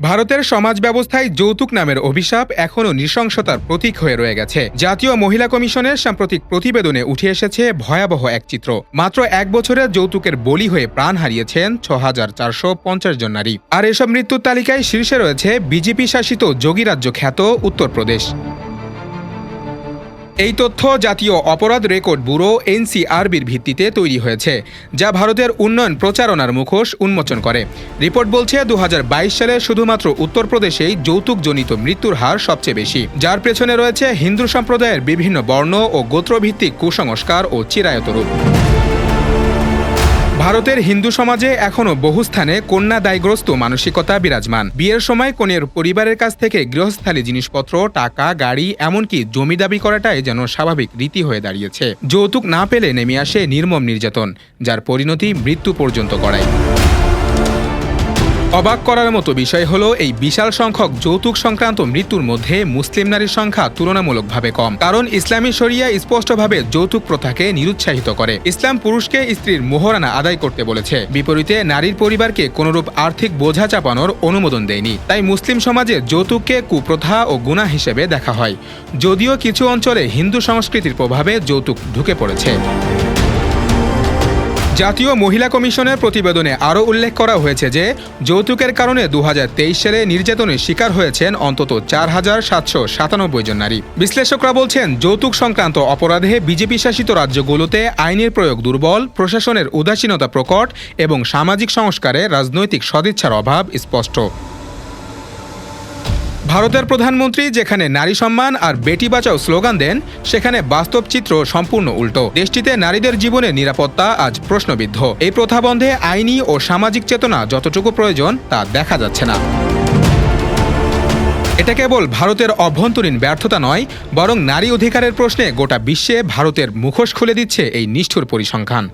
ভারতের সমাজ ব্যবস্থায় যৌতুক নামের অভিশাপ এখনও নৃশংসতার প্রতীক হয়ে রয়ে গেছে। জাতীয় মহিলা কমিশনের সাম্প্রতিক প্রতিবেদনে উঠে এসেছে ভয়াবহ এক চিত্র। মাত্র এক বছরে যৌতুকের বলি হয়ে প্রাণ হারিয়েছেন ছ হাজার চারশো পঞ্চাশ জন নারী। আর এসব মৃত্যুর তালিকায় শীর্ষে রয়েছে বিজেপি শাসিত যোগীরাজ্য খ্যাত উত্তরপ্রদেশ। এই তথ্য জাতীয় অপরাধ রেকর্ড ব্যুরো এনসিআরবির ভিত্তিতে তৈরি হয়েছে, যা ভারতের উন্নয়ন প্রচারণার মুখোশ উন্মোচন করে। রিপোর্ট বলছে দু হাজার বাইশ সালে শুধুমাত্র উত্তরপ্রদেশেই যৌতুকজনিত মৃত্যুর হার সবচেয়ে বেশি। যার পেছনে রয়েছে হিন্দু সম্প্রদায়ের বিভিন্ন বর্ণ ও গোত্রভিত্তিক কুসংস্কার ও চিরায়ত রূপ। ভারতের হিন্দু সমাজে এখনও বহু স্থানে কন্যা দায়গ্রস্ত মানসিকতা বিরাজমান। বিয়ের সময় কনের পরিবারের কাছ থেকে গৃহস্থালি জিনিসপত্র, টাকা, গাড়ি, এমনকি জমি দাবি করাটাই যেন স্বাভাবিক রীতি হয়ে দাঁড়িয়েছে। যৌতুক না পেলে নেমে আসে নির্মম নির্যাতন, যার পরিণতি মৃত্যু পর্যন্ত করায় অবাক করার মতো বিষয় হলো, এই বিশাল সংখ্যক যৌতুক সংক্রান্ত মৃত্যুর মধ্যে মুসলিম নারীর সংখ্যা তুলনামূলকভাবে কম। কারণ ইসলামী শরিয়া স্পষ্টভাবে যৌতুক প্রথাকে নিরুৎসাহিত করে। ইসলাম পুরুষকে স্ত্রীর মোহরানা আদায় করতে বলেছে। বিপরীতে, নারীর পরিবারকে কোনরূপ আর্থিক বোঝা চাপানোর অনুমোদন দেয়নি। তাই মুসলিম সমাজে যৌতুককে কুপ্রথা ও গুণা হিসেবে দেখা হয়। যদিও কিছু অঞ্চলে হিন্দু সংস্কৃতির প্রভাবে যৌতুক ঢুকে পড়েছে। জাতীয় মহিলা কমিশনের প্রতিবেদনে আরও উল্লেখ করা হয়েছে যে, যৌতুকের কারণে দু হাজার তেইশ সালে নির্যাতনের শিকার হয়েছেন অন্তত চার হাজার সাতশো সাতানব্বই জন নারী। বিশ্লেষকরা বলছেন, যৌতুক সংক্রান্ত অপরাধে বিজেপি শাসিত রাজ্যগুলোতে আইনের প্রয়োগ দুর্বল, প্রশাসনের উদাসীনতা প্রকট এবং সামাজিক সংস্কারে রাজনৈতিক সদিচ্ছার অভাব স্পষ্ট। ভারতের প্রধানমন্ত্রী যেখানে নারী সম্মান আর বেটি বাঁচাও স্লোগান দেন, সেখানে বাস্তব চিত্র সম্পূর্ণ উল্টো। দেশটিতে নারীদের জীবনে নিরাপত্তা আজ প্রশ্নবিদ্ধ। এই প্রথা বন্ধে আইনি ও সামাজিক চেতনা যতটুকু প্রয়োজন, তা দেখা যাচ্ছে না। এটা কেবল ভারতের অভ্যন্তরীণ ব্যর্থতা নয়, বরং নারী অধিকারের প্রশ্নে গোটা বিশ্বে ভারতের মুখোশ খুলে দিচ্ছে এই নিষ্ঠুর পরিসংখ্যান।